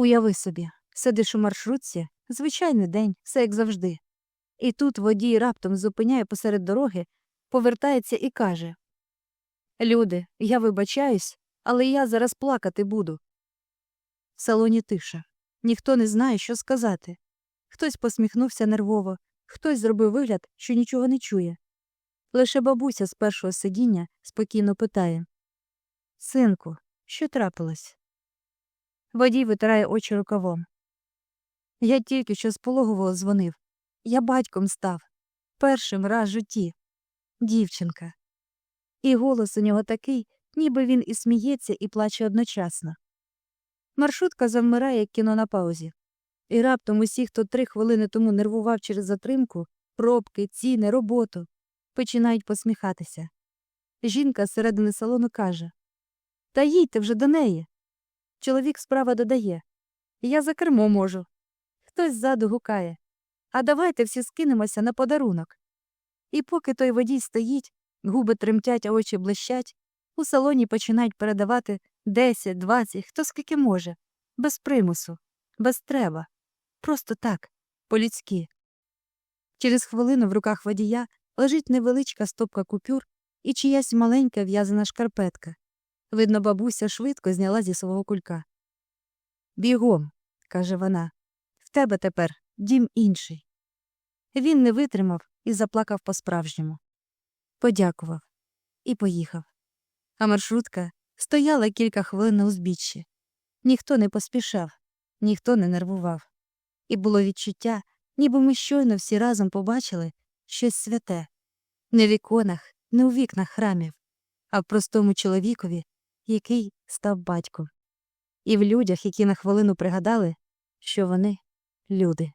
Уяви собі, сидиш у маршрутці, звичайний день, все як завжди. І тут водій раптом зупиняє посеред дороги, повертається і каже Люди, я вибачаюсь, але я зараз плакати буду. В салоні тиша. Ніхто не знає, що сказати. Хтось посміхнувся нервово, хтось зробив вигляд, що нічого не чує. Лише бабуся з першого сидіння спокійно питає Синку, що трапилось? Водій витирає очі рукавом. Я тільки що з пологового дзвонив. Я батьком став. Першим раз в житті. Дівчинка. І голос у нього такий, ніби він і сміється, і плаче одночасно. Маршрутка завмирає, як кіно на паузі. І раптом усі, хто три хвилини тому нервував через затримку, пробки, ціни, роботу, починають посміхатися. Жінка з середини салону каже Та їдьте вже до неї. Чоловік справа додає Я за кермо можу. Хтось ззаду гукає А давайте всі скинемося на подарунок. І поки той водій стоїть, губи тремтять, а очі блищать, у салоні починають передавати 10, 20, хто скільки може, без примусу, без треба. Просто так, по-людськи. Через хвилину в руках водія лежить невеличка стопка купюр і чиясь маленька в'язана шкарпетка. Видно, бабуся швидко зняла зі свого кулька. Бігом, каже вона, в тебе тепер дім інший. Він не витримав і заплакав по-справжньому. Подякував і поїхав. А маршрутка стояла кілька хвилин на узбіччі. Ніхто не поспішав, ніхто не нервував. І було відчуття, ніби ми щойно всі разом побачили щось святе не в іконах, не у вікнах храмів, а в простому чоловікові, який став батьком, і в людях, які на хвилину пригадали, що вони люди.